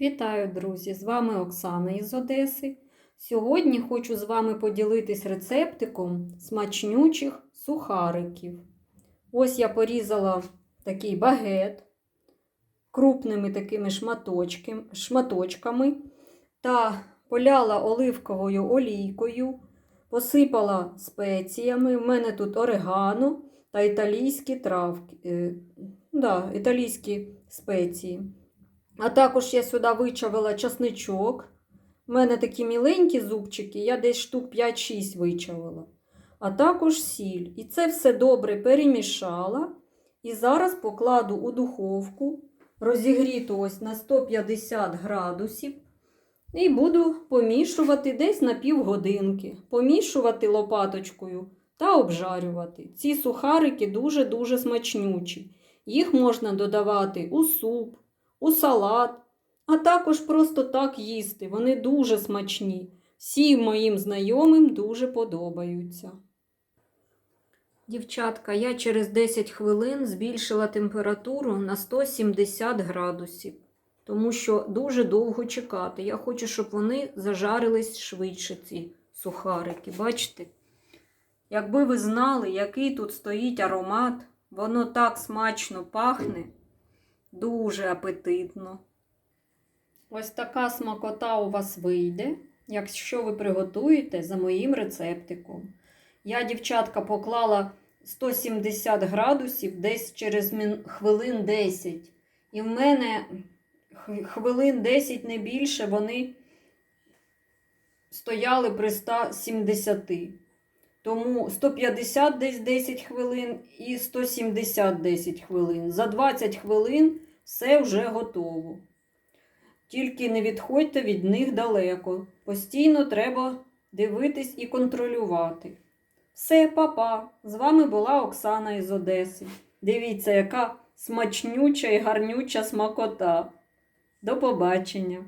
Вітаю, друзі! З вами Оксана із Одеси. Сьогодні хочу з вами поділитись рецептиком смачнючих сухариків. Ось я порізала такий багет крупними такими шматочками та поляла оливковою олійкою, посипала спеціями. У мене тут орегано та італійські травки, е, да, італійські спеції. А також я сюди вичавила часничок. У мене такі міленькі зубчики, я десь штук 5-6 вичавила. А також сіль. І це все добре перемішала. І зараз покладу у духовку, розігріту ось на 150 градусів. І буду помішувати десь на півгодинки. Помішувати лопаточкою та обжарювати. Ці сухарики дуже-дуже смачнючі. Їх можна додавати у суп у салат, а також просто так їсти. Вони дуже смачні. Всім моїм знайомим дуже подобаються. Дівчатка, я через 10 хвилин збільшила температуру на 170 градусів, тому що дуже довго чекати. Я хочу, щоб вони зажарились швидше, ці сухарики. Бачите? Якби ви знали, який тут стоїть аромат, воно так смачно пахне. Дуже апетитно. Ось така смакота у вас вийде, якщо ви приготуєте за моїм рецептиком. Я, дівчатка, поклала 170 градусів десь через хвилин 10. І в мене хвилин 10 не більше вони стояли при 170. Тому 150 десь 10 хвилин і 170 10 хвилин. За 20 хвилин все вже готово. Тільки не відходьте від них далеко. Постійно треба дивитись і контролювати. Все, папа! З вами була Оксана із Одеси. Дивіться, яка смачнюча і гарнюча смакота. До побачення!